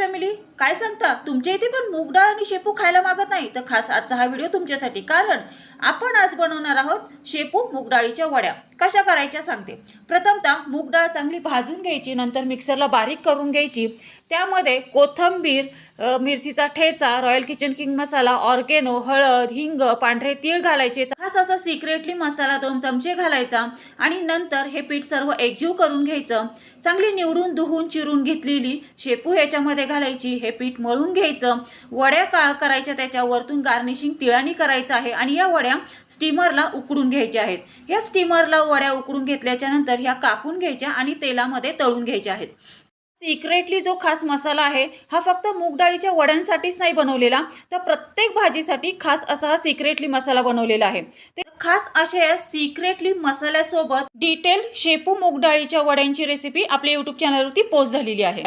Family काय सांगता? तुमच्या इथे पण मूग डाळ आणि शेपू खायला मागत नाही. तर खास आजचा हा व्हिडिओ तुमच्यासाठी. कारण आपण आज बनवणार आहोत शेपू मूग डाळीच्या वड्या. कशा करायच्या सांगते. प्रथमतः मूग डाळ चांगली भाजून घ्यायची. नंतर मिक्सरला बारीक करून घ्यायची. त्यामध्ये कोथंबीर मिरचीचा ठेचा royal kitchen king masala oregano हळद हिंग पांढरे तीळ घालायचे. खास असा सिक्रेटली मसाला दोन चमचे घालायचा. आणि नंतर हे पीठ सर्व एकजीव करून घ्यायचं. चांगली निवडून धुवून चिरून घेतलेली शेपू ह्याच्यामध्ये घालायची हे पीठ मळून घ्यायचं. वड्या का करायच्या त्याच्यावरतून गार्निशिंग तिळानी करायचं आहे आणि या वड्या स्टीमरला उकडून घ्यायच्या आहेत. या स्टीमरला वड्या उकडून घेतल्याच्या नंतर ह्या कापून घ्यायच्या आणि तेलामध्ये तळून घ्यायच्या आहेत. सिक्रेटली जो खास मसाला आहे हा फक्त मूग डाळीच्या वड्यांसाठीच नाही बनवलेला तर प्रत्येक भाजीसाठी खास असा हा सिक्रेटली मसाला बनवलेला आहे. ते खास अशा सिक्रेटली मसाल्यासोबत डिटेल शेपू मूग डाळीच्या वड्यांची रेसिपी आपल्या युट्यूब चॅनलवरती पोस्ट झालेली आहे.